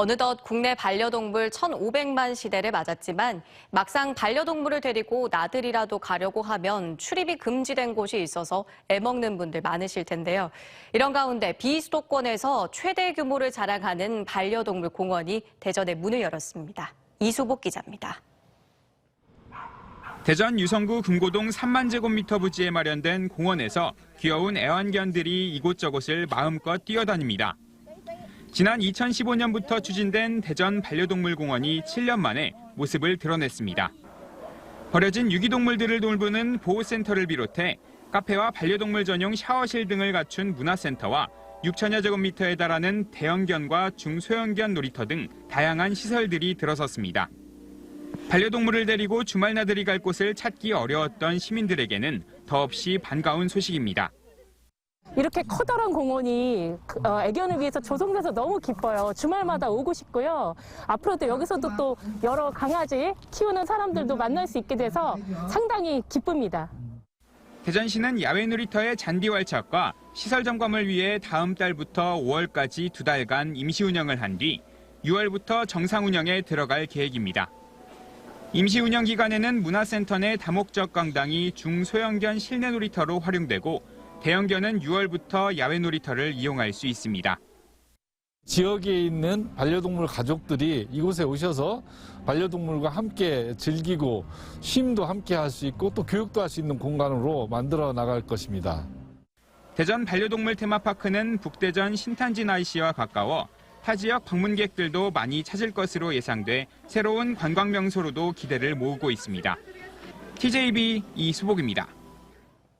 어느덧 국내 반려동물 1,500만 시대를 맞았지만 막상 반려동물을 데리고 나들이라도 가려고 하면 출입이 금지된 곳이 있어서 애먹는 분들 많으실 텐데요. 이런 가운데 비수도권에서 최대 규모를 자랑하는 반려동물 공원이 대전에 문을 열었습니다. 이수복 기자입니다. 대전 유성구 금고동 3만 제곱미터 부지에 마련된 공원에서 귀여운 애완견들이 이곳저곳을 마음껏 뛰어다닙니다. 지난 2015년부터 추진된 대전 반려동물공원이 7년 만에 모습을 드러냈습니다. 버려진 유기동물들을 돌보는 보호센터를 비롯해 카페와 반려동물 전용 샤워실 등을 갖춘 문화센터와 6천여 제곱미터에 달하는 대형견과 중소형견 놀이터 등 다양한 시설들이 들어섰습니다. 반려동물을 데리고 주말 나들이 갈 곳을 찾기 어려웠던 시민들에게는 더없이 반가운 소식입니다. 이렇게 커다란 공원이 그, 어, 애견을 위해서 조성돼서 너무 기뻐요. 주말마다 오고 싶고요. 앞으로도 여기서도 또 여러 강아지 키우는 사람들도 만날 수 있게 돼서 상당히 기쁩니다. 대전시는 야외 놀이터의 잔디 활착과 시설 점검을 위해 다음 달부터 5월까지 두 달간 임시 운영을 한 뒤 6월부터 정상 운영에 들어갈 계획입니다. 임시 운영 기간에는 문화센터 내 다목적 강당이 중소형견 실내 놀이터로 활용되고 대형견은 6월부터 야외 놀이터를 이용할 수 있습니다. 지역에 있는 반려동물 가족들이 이곳에 오셔서 반려동물과 함께 즐기고 쉼도 함께 할 수 있고 또 교육도 할 수 있는 공간으로 만들어 나갈 것입니다. 대전 반려동물 테마파크는 북대전 신탄진 IC와 가까워 타 지역 방문객들도 많이 찾을 것으로 예상돼 새로운 관광 명소로도 기대를 모으고 있습니다. TJB 이수복입니다.